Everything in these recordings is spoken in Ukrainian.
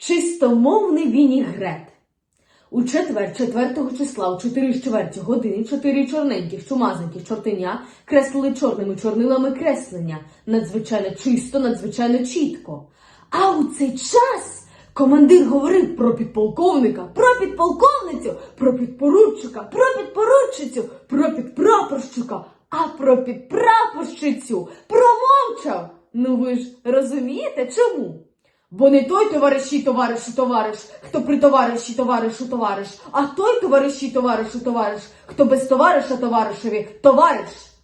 Чистомовний вінігрет. У четвер, 4 числа, у 4 з чверті години, чотири чорненьких, чумазеньких чортеня креслили чорними чорнилами креслення. Надзвичайно чисто, надзвичайно чітко. А у цей час командир говорив про підполковника, про підполковницю, про підпоручика, про підпоручицю, про підпрапорщика, а про підпрапорщицю промовчав. Ну ви ж розумієте чому? Бо не той товариші, товаришу, товариш, хто при товариші, товаришу, товариш, а той товариші, товаришу, товариш, хто без товариша, товаришеві, товариш.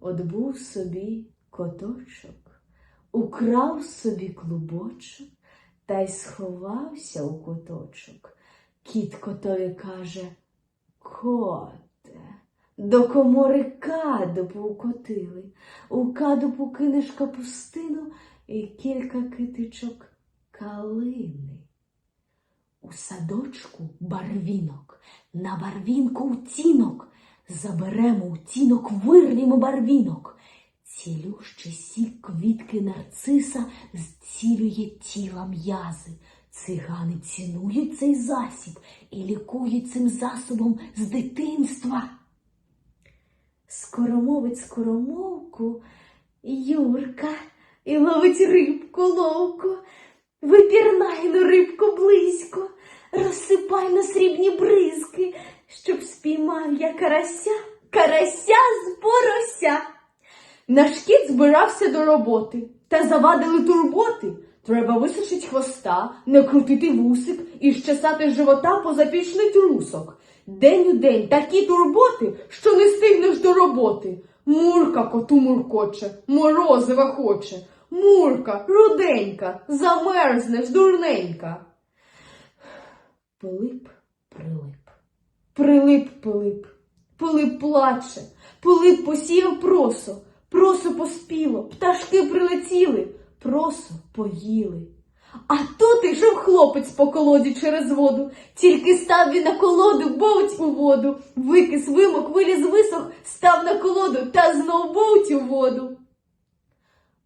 От був собі коточок, украв собі клубочок та й сховався у коточок. Кіт котові каже Коте, до комори кадубу укотили. У кадубу кинеш капустину і кілька китичок калини. У садочку барвінок, на барвінку утінок. Заберемо утінок, вирвімо барвінок. Цілющий сік квітки нарциса зцілює тіла м'язи. Цигани цінують цей засіб і лікують цим засобом з дитинства. Скоромовець скоромовку, Юрка, і ловить рибку ловку. Випірнай на рибку близько, розсипай на срібні бризки, щоб спіймав я карася, карася з порося. Наш кіт збирався до роботи, та завадили турботи. Треба висушить хвоста, не крутити вусик і щесати з живота позапічний трусок. День у день такі турботи, що не стигнеш до роботи. Мурка коту муркоче, морозива хоче. Мурка, руденька, замерзнеш, дурненька. Пилип прилип. Прилип Пилип. Пилип плаче. Пилип посіяв просо. Просо поспіло, пташки прилетіли, просо поїли. А тут ішов хлопець по колоді через воду. Тільки став він на колоду, бовть у воду. Викис вимок, виліз висох, став на колоду та знов бовть у воду.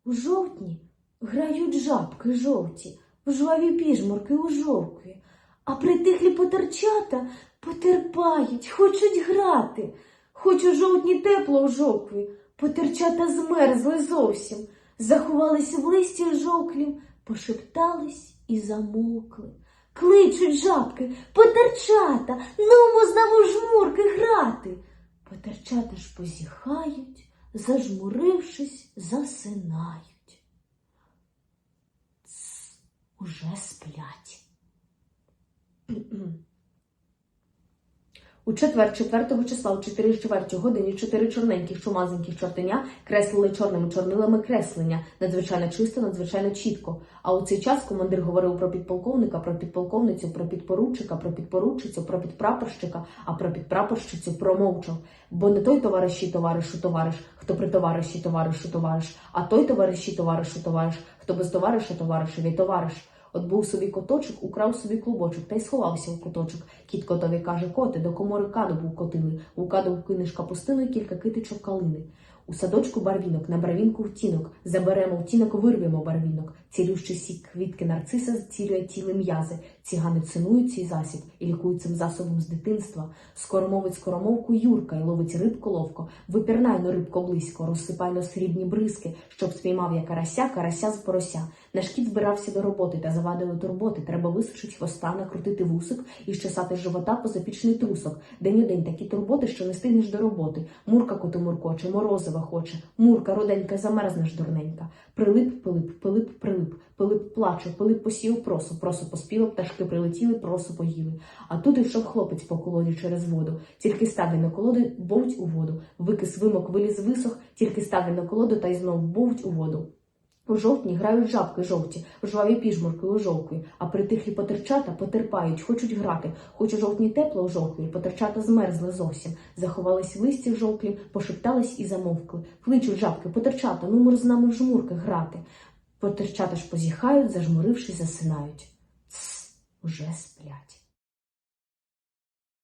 У жовтні грають жабки жовті, в жваві піжмурки у жовкві, а притихлі потерчата потерпають, хочуть грати. Хоч у жовтні тепло в жовкві, потерчата змерзли зовсім, заховались в листі жовклів, пошептались і замовкли. Кличуть жабки, потерчата, нумо з нами жмурки грати. Потерчата ж позіхають, зажмурившись, засинають. Уже сплять. У четвер, 4 числа, у 4 з чверті годині, чотири чорненьких чумазеньких чортеня креслили чорними чорнилами креслення, надзвичайно чисто, надзвичайно чітко. А у цей час командир говорив про підполковника, про підполковницю, про підпоручика, про підпоручицю, про підпрапорщика, а про підпрапорщицю промовчав. Бо не той товариші, товаришу, товариш, хто при товариші, товаришу, товариш, а той товариші, товаришу, товариш, хто без товариша, товаришеві, товариш. От був собі коточок, украв собі клубочок та й сховався у куточок. Кіт котові каже, коти, до комори кадубу котили. У каду кинеш капустину і кілька китичок калини. У садочку барвінок, на барвінку втінок. Заберемо втінок, вирвемо барвінок. Цілющий сік квітки нарциса зцілює тіли м'язи. Цігани цінують цей засіб і лікують цим засобом з дитинства. Скоромовець скоромовку Юрка і ловить рибку ловко. Випірнай на рибко близько, розсипай на срібні бризки, щоб спіймав я карася, карася з порося. Наш кіт збирався до роботи та завадили турботи. Треба висушить хвоста, накрутити вусик і щесати живота позапічний трусок. День у день такі турботи, що не стигнеш до роботи. Мурка коту муркоче, морозива хоче. Мурка, роденька, замерзнеш дурненька. Прилип, пилип, пилип, прилип. Пилип плаче, пилип посів просо, просо поспіло, пташки прилетіли, просо поїли. А тут йшов хлопець по колоді через воду. Тільки став на колоди, бовть у воду. Викис вимок, виліз висох, тільки став на колоду та й знов бовть у воду. У жовтні грають жабки жовті, жваві піжмурки у жовкві, а притихлі потерчата потерпають, хочуть грати. Хоч у жовтні тепло у жовкві, потерчата змерзли зовсім, заховались в листі жовклі, пошептались і замовкли. Кличуть жабки, потерчата, ну з нами в жмурки грати. Потерчата ж позіхають, зажмурившись, засинають. Тс, уже сплять.